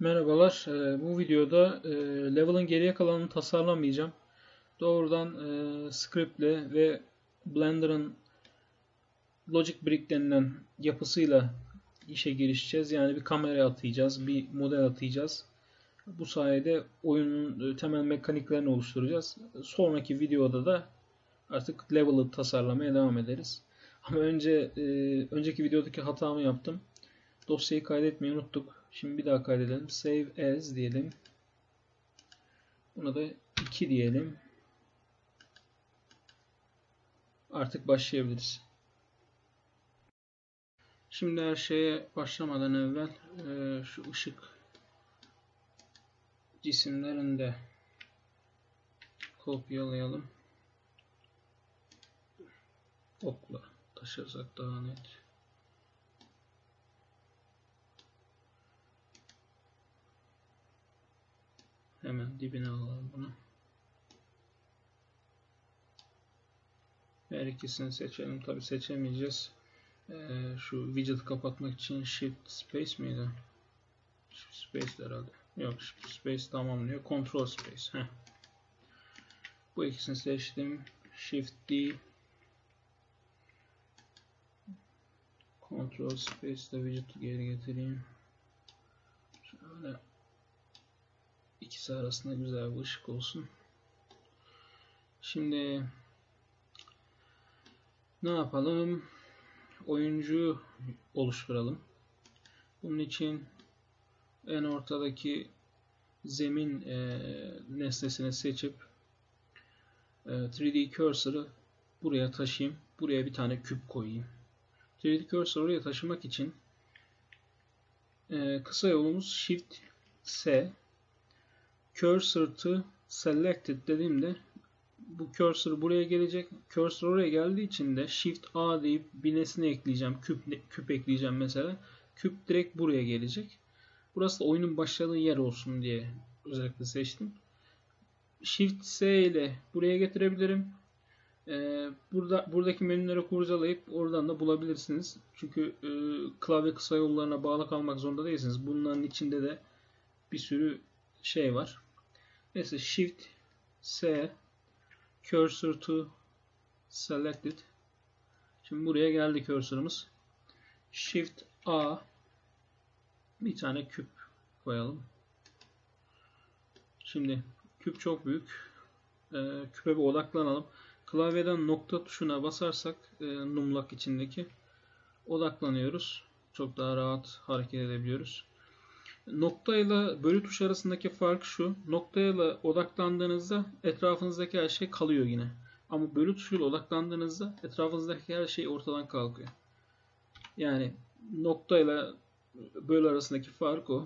Merhabalar. Ee, Bu videoda e, level'ın geriye kalanını tasarlamayacağım. Doğrudan e, script'le ve Blender'ın Logic Brick denilen yapısıyla işe girişeceğiz. Yani bir kamera atayacağız, bir model atayacağız. Bu sayede oyunun e, temel mekaniklerini oluşturacağız. Sonraki videoda da artık level'ı tasarlamaya devam ederiz. Ama önce önceki videodaki hatamı yaptım. Dosyayı kaydetmeyi unuttuk. Şimdi bir daha kaydedelim. Save as diyelim. Buna da 2 diyelim. Artık başlayabiliriz. Şimdi her şeye başlamadan evvel e, şu ışık cisimlerini de kopyalayalım. Okla taşırsak daha net. Hemen dibine alalım bunu. Her ikisini seçelim. Tabi seçemeyeceğiz. Ee, şu widget kapatmak için Shift Space miydi? Shift Space herhalde. Yok Shift Space tamamlıyor. Control Space. Heh. Bu ikisini seçtim. Shift D Control Space ile widget'ı geri getireyim. Şöyle ikisi arasında güzel bir ışık olsun. Şimdi ne yapalım? Oyuncu oluşturalım. Bunun için en ortadaki zemin e, nesnesini seçip e, 3D cursor'ı buraya taşıyayım. Buraya bir tane küp koyayım. 3D cursor oraya taşımak için e, kısa yolumuz Shift S cursor to selected dediğimde bu cursor buraya gelecek. Cursor oraya geldiği için de Shift A deyip bir nesne ekleyeceğim. Küp, küp ekleyeceğim mesela. Küp direkt buraya gelecek. Burası da oyunun başladığı yer olsun diye özellikle seçtim. Shift S ile buraya getirebilirim. Ee, burada buradaki menüleri kurcalayıp oradan da bulabilirsiniz. Çünkü e, klavye kısa yollarına bağlı kalmak zorunda değilsiniz. Bunların içinde de bir sürü şey var. Neyse Shift S Cursor to Selected. Şimdi buraya geldi cursor'ımız. Shift A bir tane küp koyalım. Şimdi küp çok büyük. Ee, küpe bir odaklanalım. Klavyeden nokta tuşuna basarsak e, numlak içindeki odaklanıyoruz. Çok daha rahat hareket edebiliyoruz. Nokta ile bölü tuş arasındaki fark şu. Nokta ile odaklandığınızda etrafınızdaki her şey kalıyor yine. Ama bölü tuşuyla odaklandığınızda etrafınızdaki her şey ortadan kalkıyor. Yani nokta ile bölü arasındaki fark o.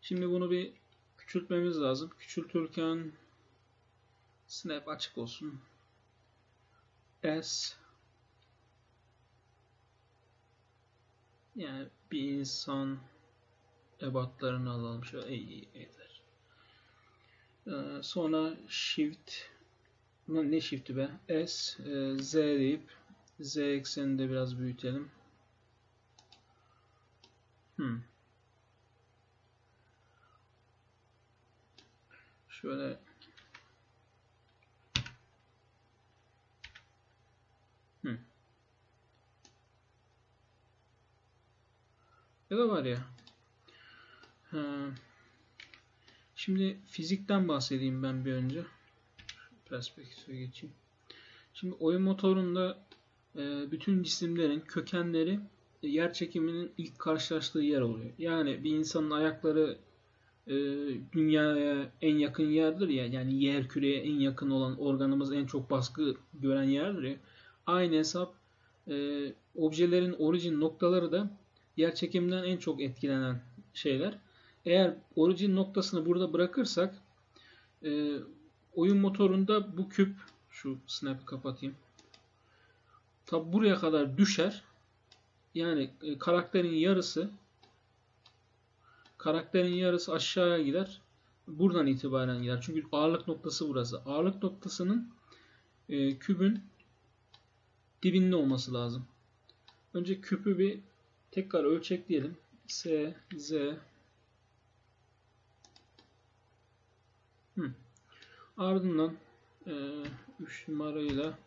Şimdi bunu bir küçültmemiz lazım. Küçültürken snap açık olsun. S yani bir insan ebatlarını alalım. Şöyle iyi yeter. Ee, sonra shift ne shift'i be? S e, Z deyip Z eksenini de biraz büyütelim. Hmm. Şöyle hmm. Ya da var ya Şimdi fizikten bahsedeyim ben bir önce. Perspektife geçeyim. Şimdi oyun motorunda e, bütün cisimlerin kökenleri e, yer çekiminin ilk karşılaştığı yer oluyor. Yani bir insanın ayakları e, dünyaya en yakın yerdir ya. Yani yer küreye en yakın olan organımız en çok baskı gören yerdir ya. Aynı hesap objelerin orijin noktaları da yer çekiminden en çok etkilenen şeyler. Eğer origin noktasını burada bırakırsak e, oyun motorunda bu küp şu snap'i kapatayım. Tabi buraya kadar düşer. Yani e, karakterin yarısı karakterin yarısı aşağıya gider. Buradan itibaren gider. Çünkü ağırlık noktası burası. Ağırlık noktasının e, kübün dibinde olması lazım. Önce küpü bir tekrar ölçekleyelim. S, Z, Hı. Ardından 3 e, numarayla.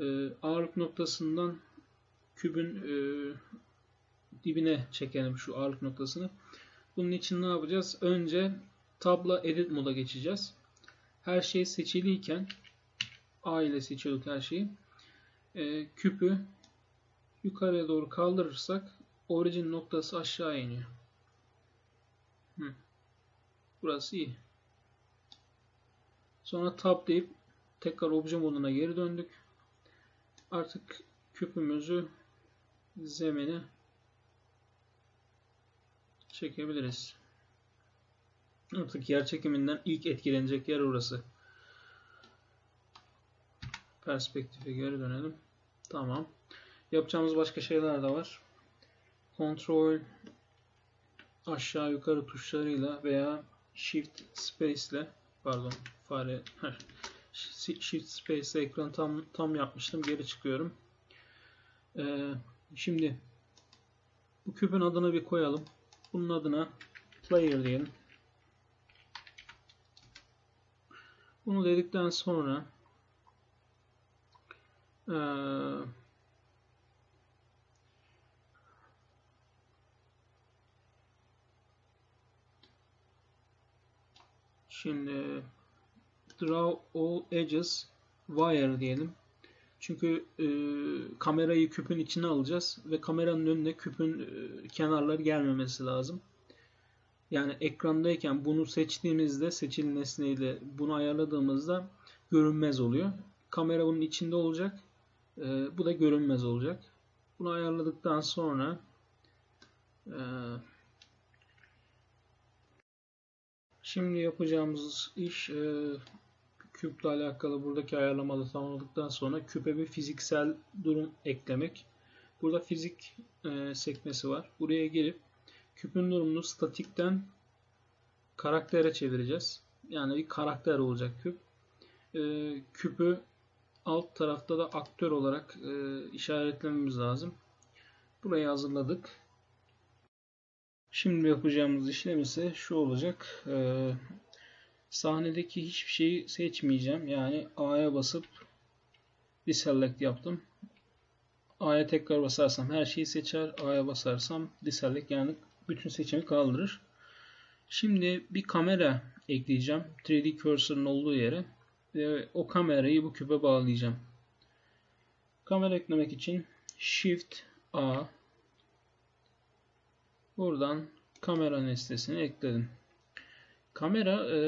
E, ağırlık noktasından kübün e, dibine çekelim şu ağırlık noktasını. Bunun için ne yapacağız? Önce tabla edit moda geçeceğiz. Her şey seçiliyken A ile seçiyorduk her şeyi. E, küpü yukarıya doğru kaldırırsak origin noktası aşağı iniyor. Hı. Burası iyi. Sonra tab deyip tekrar obje moduna geri döndük. Artık küpümüzü zemine çekebiliriz. Artık yer çekiminden ilk etkilenecek yer orası. Perspektife geri dönelim. Tamam. Yapacağımız başka şeyler de var. Kontrol aşağı yukarı tuşlarıyla veya Shift Space ile pardon fare Shift Space ile ekran tam tam yapmıştım. Geri çıkıyorum. Ee, şimdi bu küpün adını bir koyalım. Bunun adına player diyelim. Bunu dedikten sonra ee, şimdi draw all edges wire diyelim. Çünkü e, kamerayı küpün içine alacağız ve kameranın önüne küpün e, kenarları gelmemesi lazım. Yani ekrandayken bunu seçtiğimizde seçili nesneyle bunu ayarladığımızda görünmez oluyor. Kamera bunun içinde olacak. E, bu da görünmez olacak. Bunu ayarladıktan sonra e, şimdi yapacağımız iş e, küple alakalı buradaki ayarlamaları tamamladıktan sonra küpe bir fiziksel durum eklemek. Burada fizik e, sekmesi var. Buraya gelip küpün durumunu statikten karaktere çevireceğiz. Yani bir karakter olacak küp. E, küpü alt tarafta da aktör olarak e, işaretlememiz lazım. Burayı hazırladık. Şimdi yapacağımız işlem ise şu olacak. E, sahnedeki hiçbir şeyi seçmeyeceğim. Yani A'ya basıp deselect yaptım. A'ya tekrar basarsam her şeyi seçer. A'ya basarsam deselect yani bütün seçimi kaldırır. Şimdi bir kamera ekleyeceğim. 3D cursor'ın olduğu yere. Ve o kamerayı bu küpe bağlayacağım. Kamera eklemek için Shift A Buradan kamera nesnesini ekledim. Kamera e,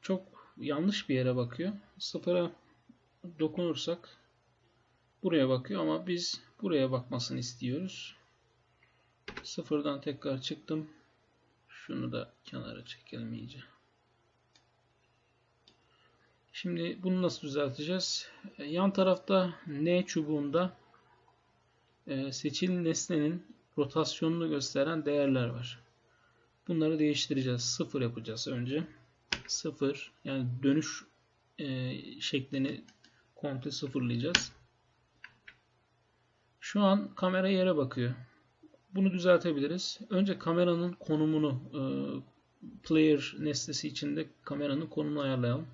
çok yanlış bir yere bakıyor. Sıfıra dokunursak buraya bakıyor ama biz buraya bakmasını istiyoruz. Sıfırdan tekrar çıktım. Şunu da kenara çekelim iyice. Şimdi bunu nasıl düzelteceğiz? E, yan tarafta N çubuğunda e, seçili nesnenin rotasyonunu gösteren değerler var. Bunları değiştireceğiz. Sıfır yapacağız önce. Sıfır yani dönüş e, şeklini komple sıfırlayacağız. Şu an kamera yere bakıyor. Bunu düzeltebiliriz. Önce kameranın konumunu e, player nesnesi içinde kameranın konumunu ayarlayalım.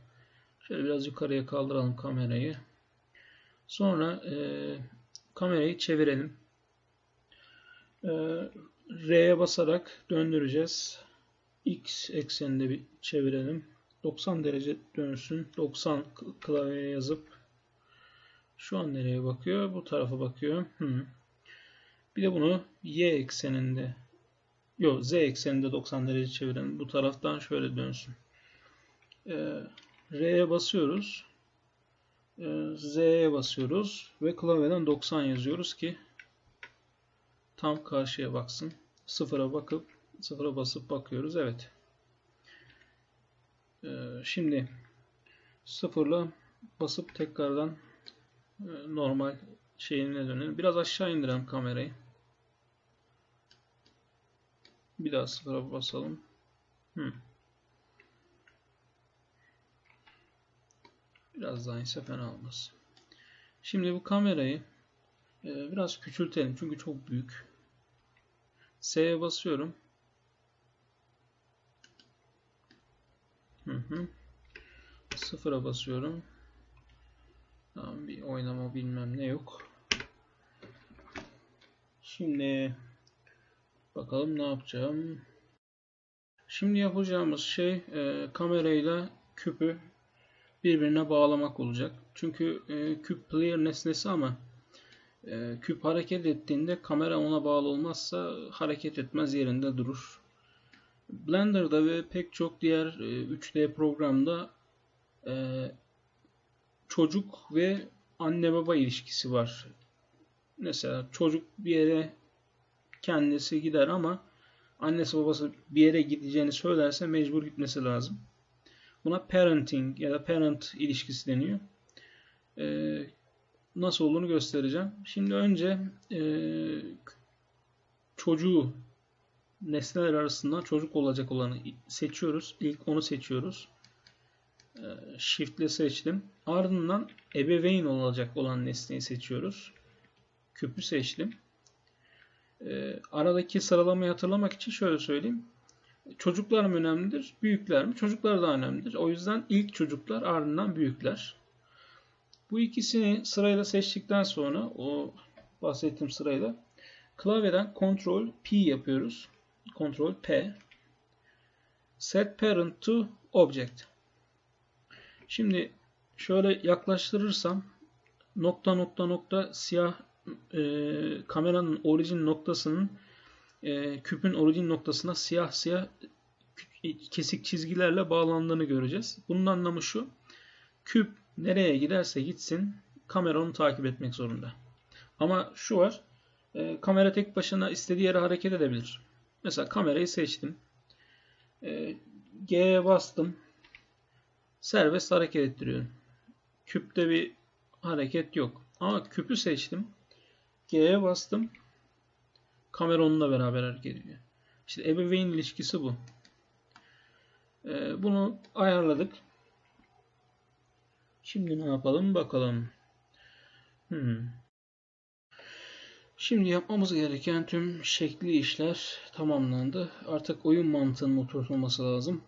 Şöyle biraz yukarıya kaldıralım kamerayı. Sonra e, kamerayı çevirelim. E, R'ye basarak döndüreceğiz. X ekseninde bir çevirelim. 90 derece dönsün. 90 klavyeye yazıp şu an nereye bakıyor? Bu tarafa bakıyor. Hı. Bir de bunu Y ekseninde yok Z ekseninde 90 derece çevirelim. Bu taraftan şöyle dönsün. Ee, R'ye basıyoruz. Ee, Z'ye basıyoruz ve klavyeden 90 yazıyoruz ki tam karşıya baksın. Sıfıra bakıp sıfıra basıp bakıyoruz. Evet. Ee, şimdi sıfırla basıp tekrardan e, normal şeyine dönelim. Biraz aşağı indirelim kamerayı. Bir daha sıfıra basalım. Hmm. Biraz daha ise fena olmaz. Şimdi bu kamerayı e, biraz küçültelim çünkü çok büyük. S'ye basıyorum. Hı hı. Sıfıra basıyorum. Tamam bir oynama bilmem ne yok. Şimdi bakalım ne yapacağım. Şimdi yapacağımız şey e, kamerayla küpü birbirine bağlamak olacak. Çünkü e, küp player nesnesi ama e, küp hareket ettiğinde kamera ona bağlı olmazsa hareket etmez yerinde durur. Blender'da ve pek çok diğer e, 3D programda e, çocuk ve anne baba ilişkisi var. Mesela çocuk bir yere kendisi gider ama annesi babası bir yere gideceğini söylerse mecbur gitmesi lazım. Buna parenting ya da parent ilişkisi deniyor. Ee, nasıl olduğunu göstereceğim. Şimdi önce e, çocuğu nesneler arasından çocuk olacak olanı seçiyoruz. İlk onu seçiyoruz. Ee, Shift ile seçtim. Ardından ebeveyn olacak olan nesneyi seçiyoruz. Küpü seçtim. Ee, aradaki sıralamayı hatırlamak için şöyle söyleyeyim. Çocuklar mı önemlidir, büyükler mi? Çocuklar da önemlidir. O yüzden ilk çocuklar ardından büyükler. Bu ikisini sırayla seçtikten sonra o bahsettiğim sırayla klavyeden Ctrl P yapıyoruz. Ctrl P. Set parent to object. Şimdi şöyle yaklaştırırsam nokta nokta nokta siyah e, kameranın orijin noktasının e, küpün orijin noktasına siyah siyah kesik çizgilerle bağlandığını göreceğiz. Bunun anlamı şu. Küp nereye giderse gitsin kamera onu takip etmek zorunda. Ama şu var. E, kamera tek başına istediği yere hareket edebilir. Mesela kamerayı seçtim. E, G'ye bastım. Serbest hareket ettiriyorum. Küpte bir hareket yok. Ama küpü seçtim. G'ye bastım. Kamera onunla beraber hareket ediyor. İşte ebeveyn ilişkisi bu. Ee, bunu ayarladık. Şimdi ne yapalım bakalım. Hmm. Şimdi yapmamız gereken tüm şekli işler tamamlandı. Artık oyun mantığının oturtulması lazım.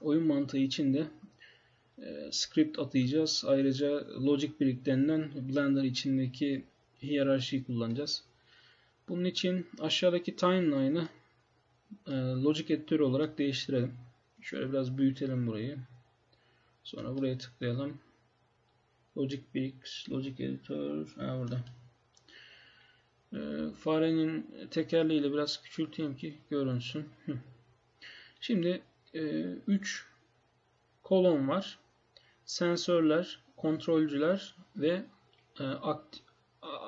Oyun mantığı için de e, script atayacağız. Ayrıca logic brick Blender içindeki hiyerarşiyi kullanacağız. Bunun için aşağıdaki timeline'ı e, logic editör olarak değiştirelim. Şöyle biraz büyütelim burayı. Sonra buraya tıklayalım. Logic Bricks, Logic Editor, ha burada. E, farenin tekerleğiyle biraz küçülteyim ki görünsün. Şimdi 3 e, kolon var. Sensörler, kontrolcüler ve e, akt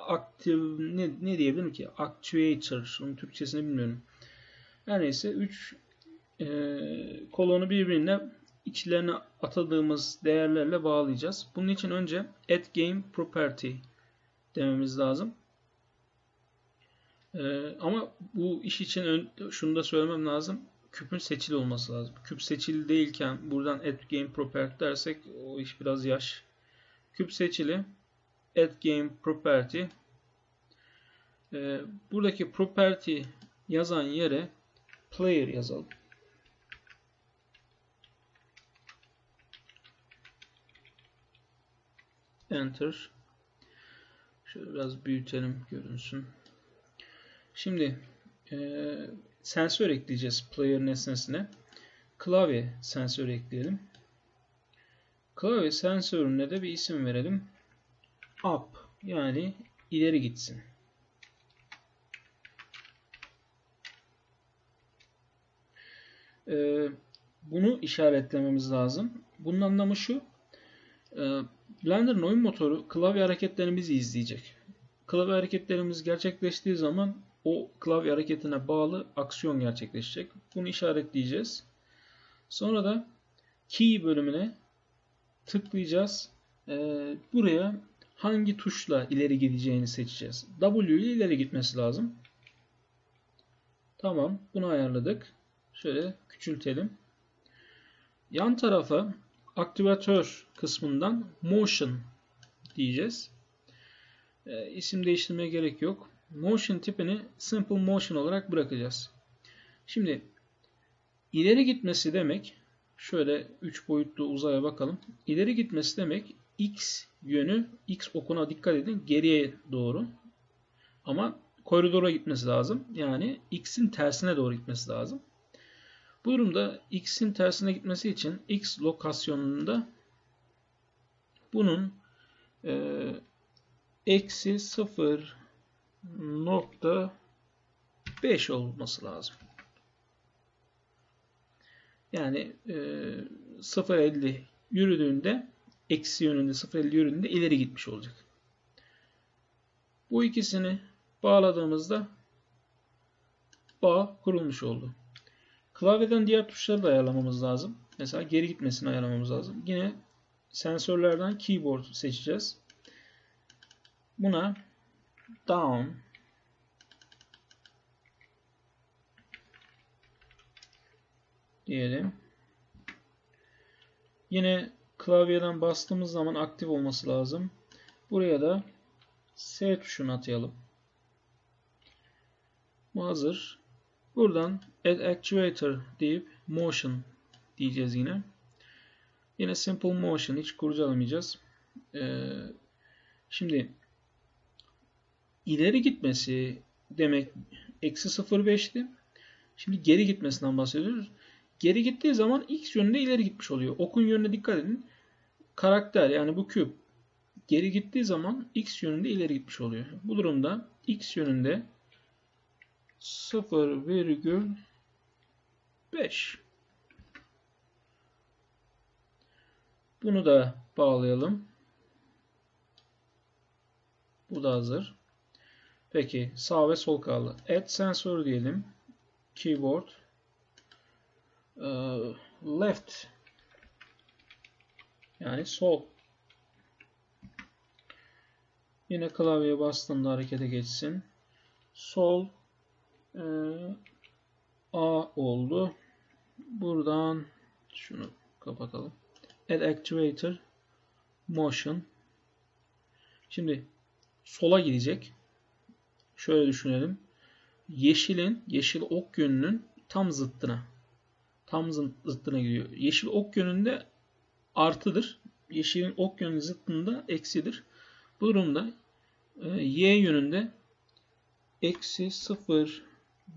aktif ne, ne diyebilirim ki? Actuator. Onun Türkçesini bilmiyorum. Her neyse 3 e, kolonu birbirine içlerine atadığımız değerlerle bağlayacağız. Bunun için önce add game property dememiz lazım. E, ama bu iş için ön, şunu da söylemem lazım. Küpün seçili olması lazım. Küp seçili değilken buradan add game property dersek o iş biraz yaş. Küp seçili add game property e, buradaki property yazan yere player yazalım. Enter. Şöyle biraz büyütelim görünsün. Şimdi e, sensör ekleyeceğiz player nesnesine. Klavye sensör ekleyelim. Klavye sensörüne de bir isim verelim. Up yani ileri gitsin. Ee, bunu işaretlememiz lazım. Bunun anlamı şu. E, Blender'ın oyun motoru klavye hareketlerimizi izleyecek. Klavye hareketlerimiz gerçekleştiği zaman o klavye hareketine bağlı aksiyon gerçekleşecek. Bunu işaretleyeceğiz. Sonra da key bölümüne tıklayacağız. Ee, buraya hangi tuşla ileri gideceğini seçeceğiz. W ile ileri gitmesi lazım. Tamam. Bunu ayarladık. Şöyle küçültelim. Yan tarafa aktivatör kısmından motion diyeceğiz. E, isim değiştirmeye gerek yok. motion tipini simple motion olarak bırakacağız. Şimdi ileri gitmesi demek şöyle 3 boyutlu uzaya bakalım. İleri gitmesi demek x yönü x okuna dikkat edin geriye doğru. Ama koridora gitmesi lazım. Yani x'in tersine doğru gitmesi lazım. Bu durumda x'in tersine gitmesi için x lokasyonunda bunun e, eksi 0 nokta 5 olması lazım. Yani e, 0.50 yürüdüğünde eksi yönünde 0.50 yürüdüğünde ileri gitmiş olacak. Bu ikisini bağladığımızda bağ kurulmuş oldu. Klavyeden diğer tuşları da ayarlamamız lazım. Mesela geri gitmesini ayarlamamız lazım. Yine sensörlerden keyboard seçeceğiz. Buna down diyelim. Yine klavyeden bastığımız zaman aktif olması lazım. Buraya da S tuşunu atayalım. Bu hazır. Buradan add actuator deyip motion diyeceğiz yine. Yine simple motion hiç kurcalamayacağız. Ee, şimdi ileri gitmesi demek eksi 0.5'ti. Şimdi geri gitmesinden bahsediyoruz. Geri gittiği zaman x yönünde ileri gitmiş oluyor. Okun yönüne dikkat edin. Karakter yani bu küp geri gittiği zaman x yönünde ileri gitmiş oluyor. Bu durumda x yönünde 0,5 Bunu da bağlayalım. Bu da hazır. Peki sağ ve sol kaldı. Add sensor diyelim. Keyboard. Uh, left. Yani sol. Yine klavyeye bastığımda harekete geçsin. Sol e, A oldu. Buradan şunu kapatalım. Add Actuator Motion. Şimdi sola gidecek. Şöyle düşünelim. Yeşilin, yeşil ok yönünün tam zıttına. Tam zıttına gidiyor. Yeşil ok yönünde artıdır. Yeşilin ok yönü zıttında eksidir. Bu durumda e, y yönünde eksi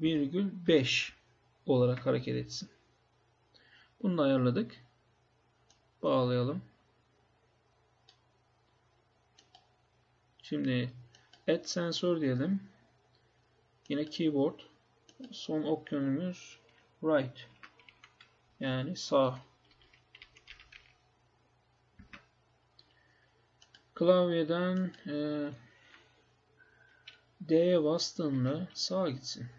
0,5 olarak hareket etsin. Bunu da ayarladık. Bağlayalım. Şimdi add sensör diyelim. Yine keyboard. Son ok yönümüz right. Yani sağ. Klavyeden e, D'ye bastığımda sağa gitsin.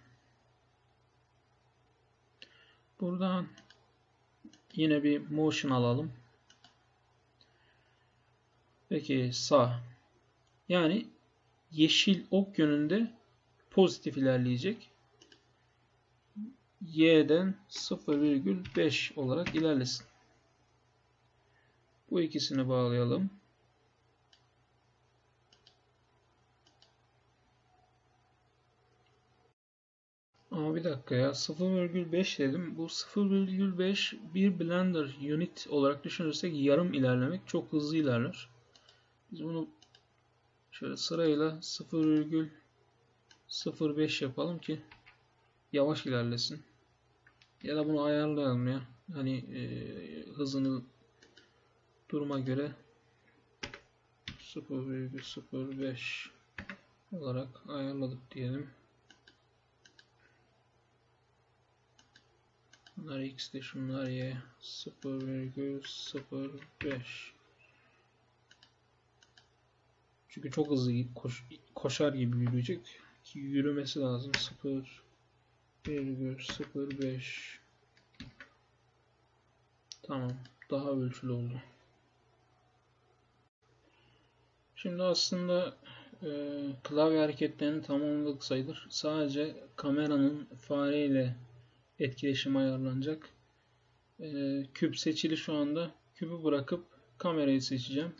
Buradan yine bir motion alalım. Peki sağ. Yani yeşil ok yönünde pozitif ilerleyecek. Y'den 0,5 olarak ilerlesin. Bu ikisini bağlayalım. Ama bir dakika ya 0,5 dedim. Bu 0,5 bir Blender unit olarak düşünürsek yarım ilerlemek çok hızlı ilerler. Biz bunu şöyle sırayla 0,05 yapalım ki yavaş ilerlesin. Ya da bunu ayarlayalım ya. Hani e, hızını duruma göre 0,05 olarak ayarladık diyelim. Bunlar x'de şunlar y 0,05 Çünkü çok hızlı koş, koşar gibi yürüyecek. Ki yürümesi lazım. 0,05 Tamam. Daha ölçülü oldu. Şimdi aslında e, klavye hareketlerini tamamladık sayılır. Sadece kameranın fareyle etkileşim ayarlanacak. Ee, küp seçili şu anda. Küpü bırakıp kamerayı seçeceğim.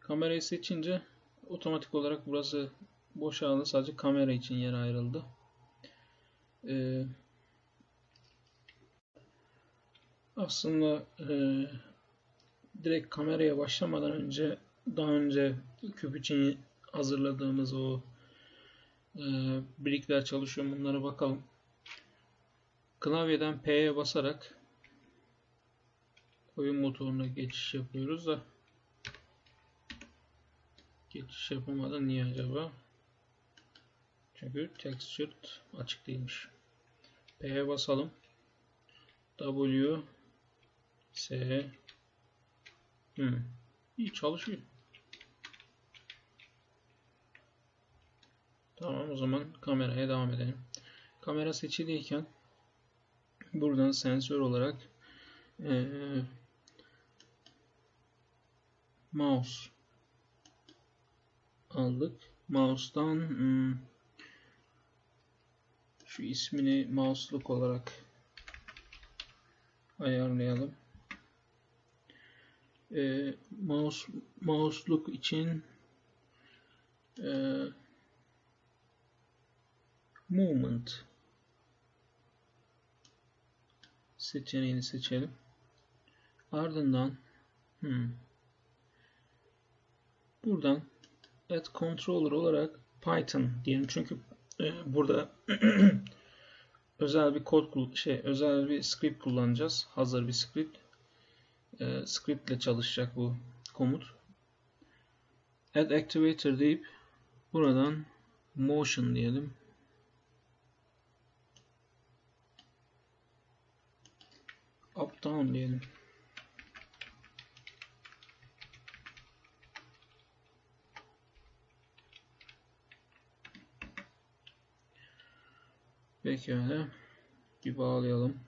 Kamerayı seçince otomatik olarak burası boşaldı. Sadece kamera için yer ayrıldı. Ee, aslında e, direkt kameraya başlamadan önce daha önce küp için hazırladığımız o e, brickler çalışıyor. Bunlara bakalım. Klavyeden P'ye basarak oyun motoruna geçiş yapıyoruz da geçiş yapamadan niye acaba? Çünkü textured açık değilmiş. P'ye basalım. W S hmm. İyi çalışıyor. Tamam o zaman kameraya devam edelim. Kamera seçiliyken buradan sensör olarak ee, mouse aldık. Mouse'dan hmm, şu ismini mouse'luk olarak ayarlayalım. Ee, mouse mouse'luk için e, movement seçeneğini seçelim. Ardından hmm, buradan add controller olarak Python diyelim çünkü e, burada özel bir kod şey özel bir script kullanacağız. Hazır bir script. E, script ile çalışacak bu komut. Add activator deyip buradan motion diyelim. Up down diyelim. Pekala. Bir bağlayalım.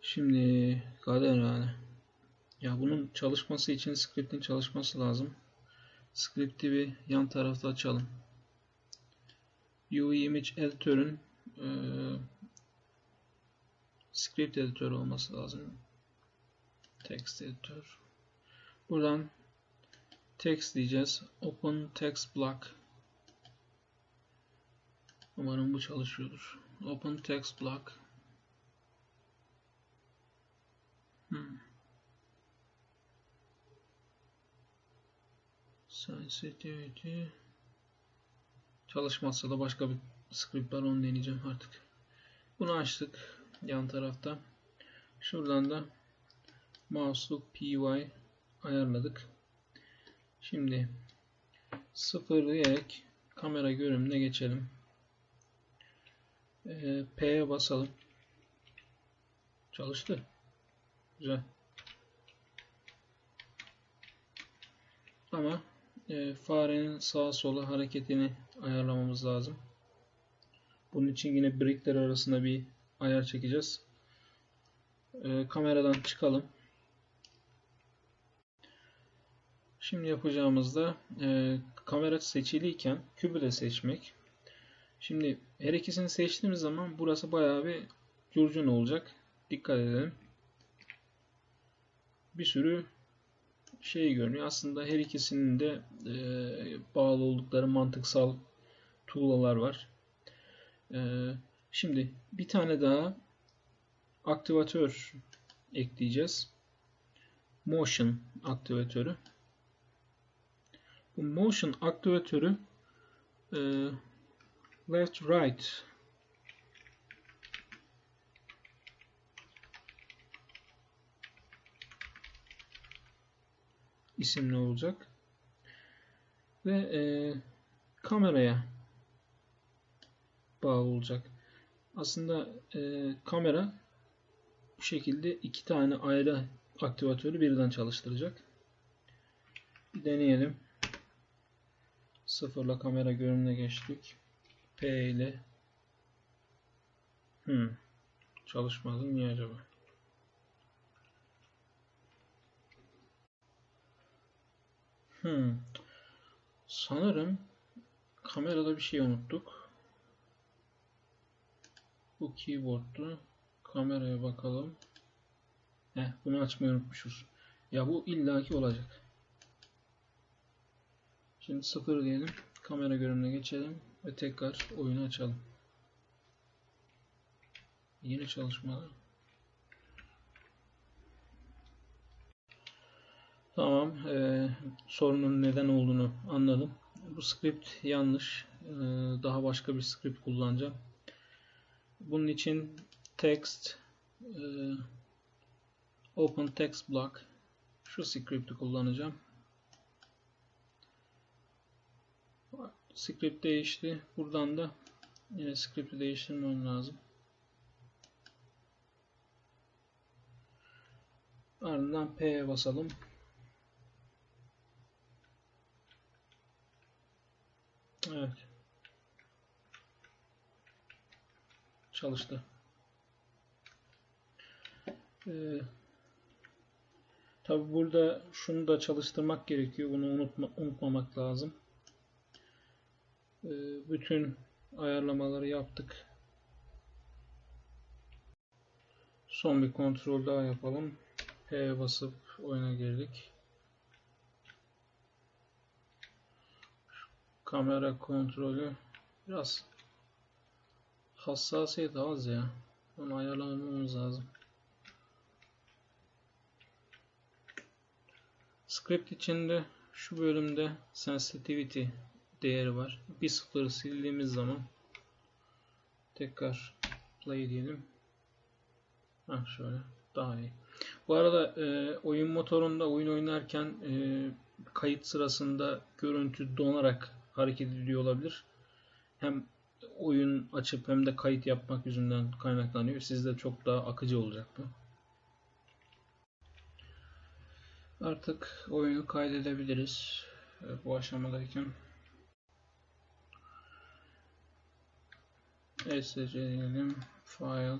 Şimdi kader yani. Ya bunun çalışması için script'in çalışması lazım. Script'i bir yan tarafta açalım. UI Image Editor'ın script editörü olması lazım. Text editor. Buradan text diyeceğiz. Open text block Umarım bu çalışıyordur. Open text block. Hmm. Sensitivity. Çalışmazsa da başka bir script var onu deneyeceğim artık. Bunu açtık yan tarafta. Şuradan da mouse'luk py ayarladık. Şimdi sıfırlayarak kamera görünümüne geçelim. Ee, P'ye basalım. Çalıştı. Güzel. Ama e, farenin sağa sola hareketini ayarlamamız lazım. Bunun için yine brickler arasında bir ayar çekeceğiz. E, kameradan çıkalım. Şimdi yapacağımız da e, kamera seçiliyken kübü de seçmek. Şimdi her ikisini seçtiğimiz zaman burası bayağı bir curcun olacak. Dikkat edelim. Bir sürü şey görünüyor. Aslında her ikisinin de e, bağlı oldukları mantıksal tuğlalar var. E, şimdi bir tane daha aktivatör ekleyeceğiz. Motion aktivatörü. Bu motion aktivatörü e, left right isimli olacak ve e, kameraya bağlı olacak. Aslında e, kamera bu şekilde iki tane ayrı aktivatörü birden çalıştıracak. Bir deneyelim. Sıfırla kamera görünümüne geçtik. P ile hmm. çalışmadı. Niye acaba? Hmm. Sanırım kamerada bir şey unuttuk. Bu keyboard'tu. Kameraya bakalım. Heh, bunu açmayı unutmuşuz. Ya bu illaki olacak. Şimdi 0 diyelim. Kamera görünümüne geçelim ve tekrar oyunu açalım. Yeni çalışmalar. Tamam. E, sorunun neden olduğunu anladım. Bu script yanlış. E, daha başka bir script kullanacağım. Bunun için text e, open text block şu script'i kullanacağım. Script değişti. Buradan da yine script'i değiştirmem lazım. Ardından P'ye basalım. Evet. Çalıştı. Ee, Tabi burada şunu da çalıştırmak gerekiyor. Bunu unutma, unutmamak lazım. Ee, bütün ayarlamaları yaptık. Son bir kontrol daha yapalım. P basıp oyuna girdik. Kamera kontrolü biraz hassasiyet az ya. Onu ayarlamamız lazım. Script içinde şu bölümde sensitivity değeri var. Bir sıfırı sildiğimiz zaman tekrar play diyelim. Heh, şöyle daha iyi. Bu arada e, oyun motorunda oyun oynarken e, kayıt sırasında görüntü donarak hareket ediyor olabilir. Hem oyun açıp hem de kayıt yapmak yüzünden kaynaklanıyor. Sizde çok daha akıcı olacak bu. Artık oyunu kaydedebiliriz. Bu aşamadayken. SC diyelim. File.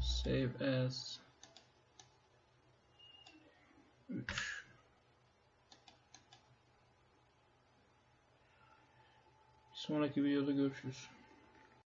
Save as. 3. Sonraki videoda görüşürüz.